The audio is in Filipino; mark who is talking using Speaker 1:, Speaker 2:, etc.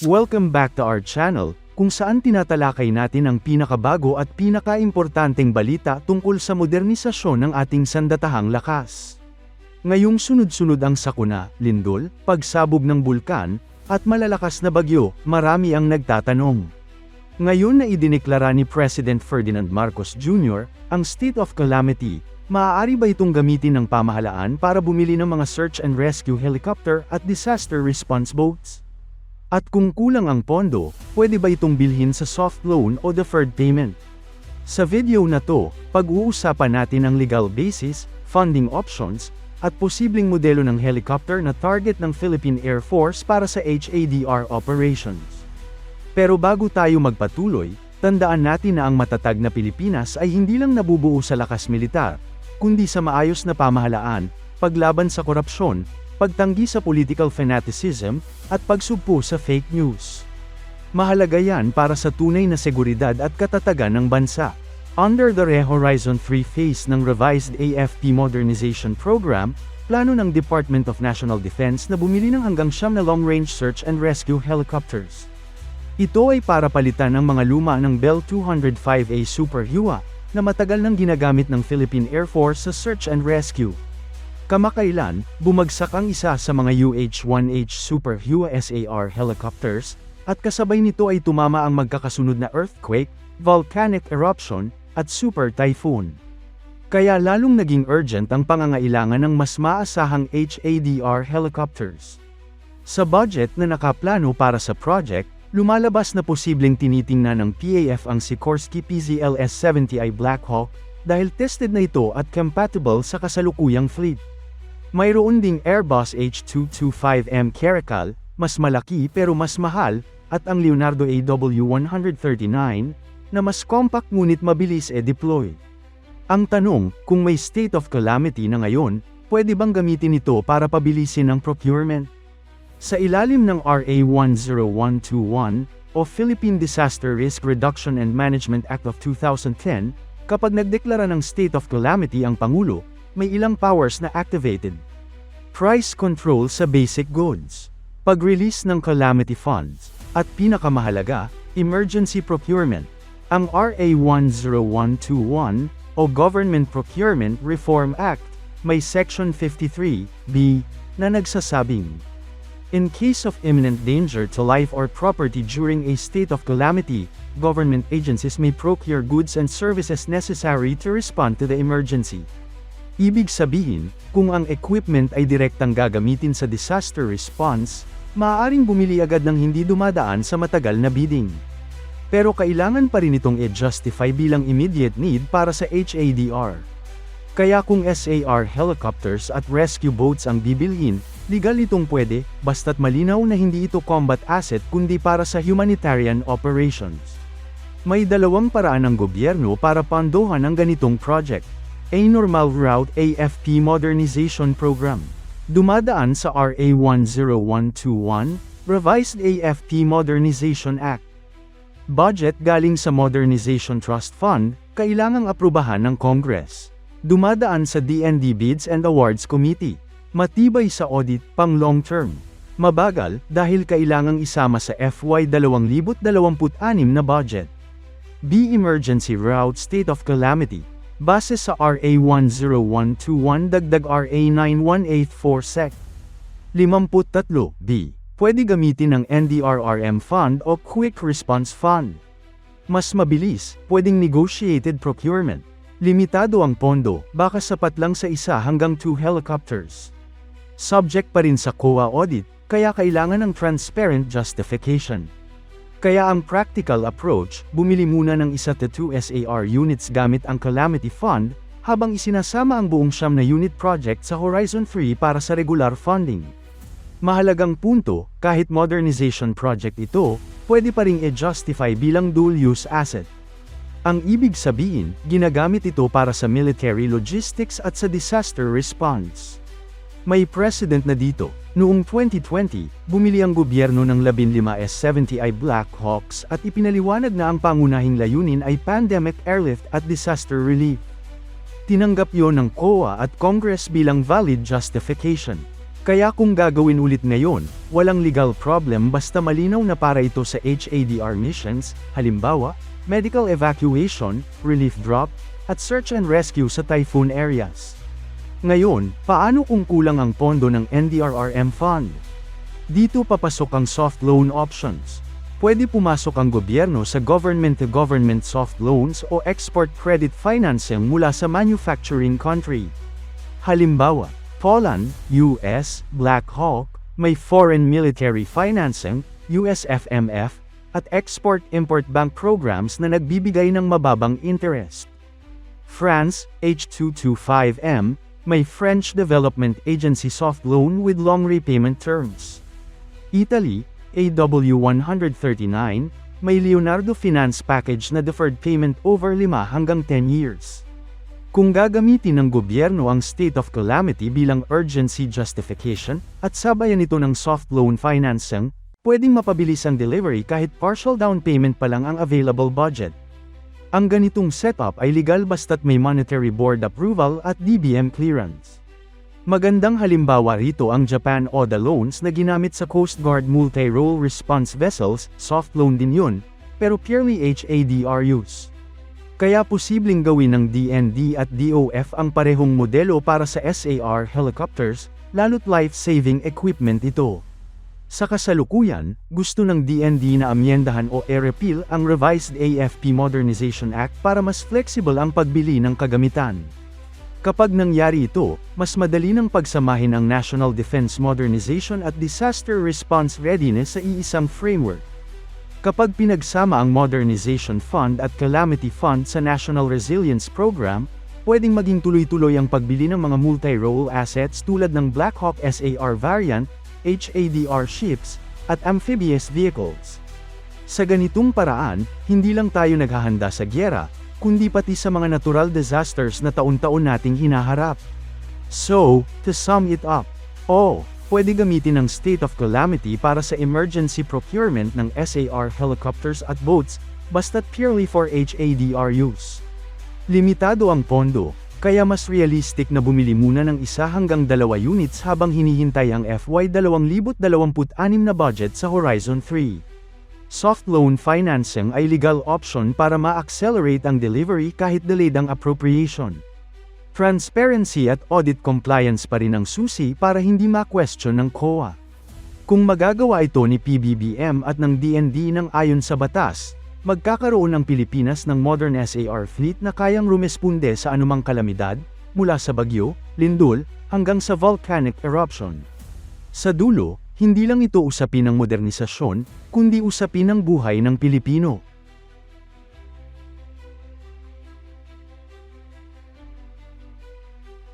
Speaker 1: Welcome back to our channel, kung saan tinatalakay natin ang pinakabago at pinakaimportanteng balita tungkol sa modernisasyon ng ating sandatahang lakas. Ngayong sunod-sunod ang sakuna, lindol, pagsabog ng bulkan, at malalakas na bagyo, marami ang nagtatanong. Ngayon na idineklara ni President Ferdinand Marcos Jr. ang state of calamity, maaari ba itong gamitin ng pamahalaan para bumili ng mga search and rescue helicopter at disaster response boats? At kung kulang ang pondo, pwede ba itong bilhin sa soft loan o deferred payment? Sa video na to, pag-uusapan natin ang legal basis, funding options, at posibleng modelo ng helicopter na target ng Philippine Air Force para sa HADR operations. Pero bago tayo magpatuloy, tandaan natin na ang matatag na Pilipinas ay hindi lang nabubuo sa lakas militar, kundi sa maayos na pamahalaan, paglaban sa korupsyon, pagtanggi sa political fanaticism, at pagsugpo sa fake news. Mahalaga yan para sa tunay na seguridad at katatagan ng bansa. Under the Re-Horizon 3 phase ng revised AFP Modernization Program, plano ng Department of National Defense na bumili ng hanggang siyam na long-range search and rescue helicopters. Ito ay para palitan ang mga luma ng Bell 205A Super Hua, na matagal nang ginagamit ng Philippine Air Force sa search and rescue. Kamakailan, bumagsak ang isa sa mga UH-1H Super Hua SAR helicopters, at kasabay nito ay tumama ang magkakasunod na earthquake, volcanic eruption, at super typhoon. Kaya lalong naging urgent ang pangangailangan ng mas maasahang HADR helicopters. Sa budget na nakaplano para sa project, lumalabas na posibleng tinitingnan ng PAF ang Sikorsky PZLS-70i Black Hawk, dahil tested na ito at compatible sa kasalukuyang fleet. Mayroon ding Airbus H225M Caracal, mas malaki pero mas mahal, at ang Leonardo AW139, na mas compact ngunit mabilis e-deploy. Ang tanong, kung may state of calamity na ngayon, pwede bang gamitin ito para pabilisin ang procurement? Sa ilalim ng RA 10121, o Philippine Disaster Risk Reduction and Management Act of 2010, kapag nagdeklara ng state of calamity ang Pangulo, may ilang powers na activated. Price control sa basic goods. Pag-release ng calamity funds. At pinakamahalaga, emergency procurement. Ang RA 10121, o Government Procurement Reform Act, may Section 53, B, na nagsasabing, In case of imminent danger to life or property during a state of calamity, government agencies may procure goods and services necessary to respond to the emergency. Ibig sabihin, kung ang equipment ay direktang gagamitin sa disaster response, maaaring bumili agad ng hindi dumadaan sa matagal na bidding. Pero kailangan pa rin itong i-justify bilang immediate need para sa HADR. Kaya kung SAR helicopters at rescue boats ang bibilhin, legal itong pwede, basta't malinaw na hindi ito combat asset kundi para sa humanitarian operations. May dalawang paraan ng gobyerno para pandohan ang ganitong project. A Normal Route AFP Modernization Program. Dumadaan sa RA 10121, Revised AFP Modernization Act. Budget galing sa Modernization Trust Fund, kailangang aprubahan ng Congress. Dumadaan sa DND Bids and Awards Committee. Matibay sa audit, pang long term. Mabagal, dahil kailangang isama sa FY 2026 na budget. B. Emergency Route State of Calamity. Base sa RA 10121 dagdag RA 9184 SEC. 53. B. Pwede gamitin ng NDRRM Fund o Quick Response Fund. Mas mabilis, pwedeng negotiated procurement. Limitado ang pondo, baka sapat lang sa isa hanggang two helicopters. Subject pa rin sa COA audit, kaya kailangan ng transparent justification. Kaya ang practical approach, bumili muna ng isa to 2 SAR units gamit ang Calamity Fund, habang isinasama ang buong siyam na unit project sa Horizon 3 para sa regular funding. Mahalagang punto, kahit modernization project ito, pwede pa ring i-justify bilang dual-use asset. Ang ibig sabihin, ginagamit ito para sa military logistics at sa disaster response. May precedent na dito. Noong 2020, bumili ang gobyerno ng 15 S-70i Black Hawks at ipinaliwanag na ang pangunahing layunin ay pandemic airlift at disaster relief. Tinanggap yon ng COA at Congress bilang valid justification. Kaya kung gagawin ulit ngayon, walang legal problem basta malinaw na para ito sa HADR missions, halimbawa, medical evacuation, relief drop, at search and rescue sa typhoon areas. Ngayon, paano kung kulang ang pondo ng NDRRM fund? Dito papasok ang soft loan options. Pwede pumasok ang gobyerno sa government-to-government soft loans o export credit financing mula sa manufacturing country. Halimbawa, Poland, US, Black Hawk, may foreign military financing, USFMF, at export-import bank programs na nagbibigay ng mababang interest. France, H225M, may French Development Agency soft loan with long repayment terms. Italy, AW139, may Leonardo Finance Package na deferred payment over 5 hanggang 10 years. Kung gagamitin ng gobyerno ang state of calamity bilang urgency justification, at sabayan ito ng soft loan financing, pwedeng mapabilis ang delivery kahit partial down payment pa lang ang available budget. Ang ganitong setup ay legal basta't may monetary board approval at DBM clearance. Magandang halimbawa rito ang Japan ODA loans na ginamit sa Coast Guard multi-role response vessels, soft loan din yun, pero purely HADR use. Kaya posibleng gawin ng DND at DOF ang parehong modelo para sa SAR helicopters, lalo't life-saving equipment ito. Sa kasalukuyan, gusto ng DND na amyendahan o i-repeal ang revised AFP Modernization Act para mas flexible ang pagbili ng kagamitan. Kapag nangyari ito, mas madali ng pagsamahin ang National Defense Modernization at Disaster Response Readiness sa iisang framework. Kapag pinagsama ang Modernization Fund at Calamity Fund sa National Resilience Program, pwedeng maging tuloy-tuloy ang pagbili ng mga multi-role assets tulad ng Black Hawk SAR variant, HADR ships, at amphibious vehicles. Sa ganitong paraan, hindi lang tayo naghahanda sa gyera, kundi pati sa mga natural disasters na taon-taon nating hinaharap. So, to sum it up, oh, pwede gamitin ang state of calamity para sa emergency procurement ng SAR helicopters at boats, basta't purely for HADR use. Limitado ang pondo, kaya mas realistic na bumili muna ng isa hanggang dalawa units habang hinihintay ang FY 2026 na budget sa Horizon 3. Soft loan financing ay legal option para ma-accelerate ang delivery kahit delayed ang appropriation. Transparency at audit compliance pa rin ang susi para hindi ma-question ng COA. Kung magagawa ito ni PBBM at ng DND ng ayon sa batas, magkakaroon ng Pilipinas ng modern SAR fleet na kayang rumesponde sa anumang kalamidad, mula sa bagyo, lindol, hanggang sa volcanic eruption. Sa dulo, hindi lang ito usapin ng modernisasyon, kundi usapin ng buhay ng Pilipino.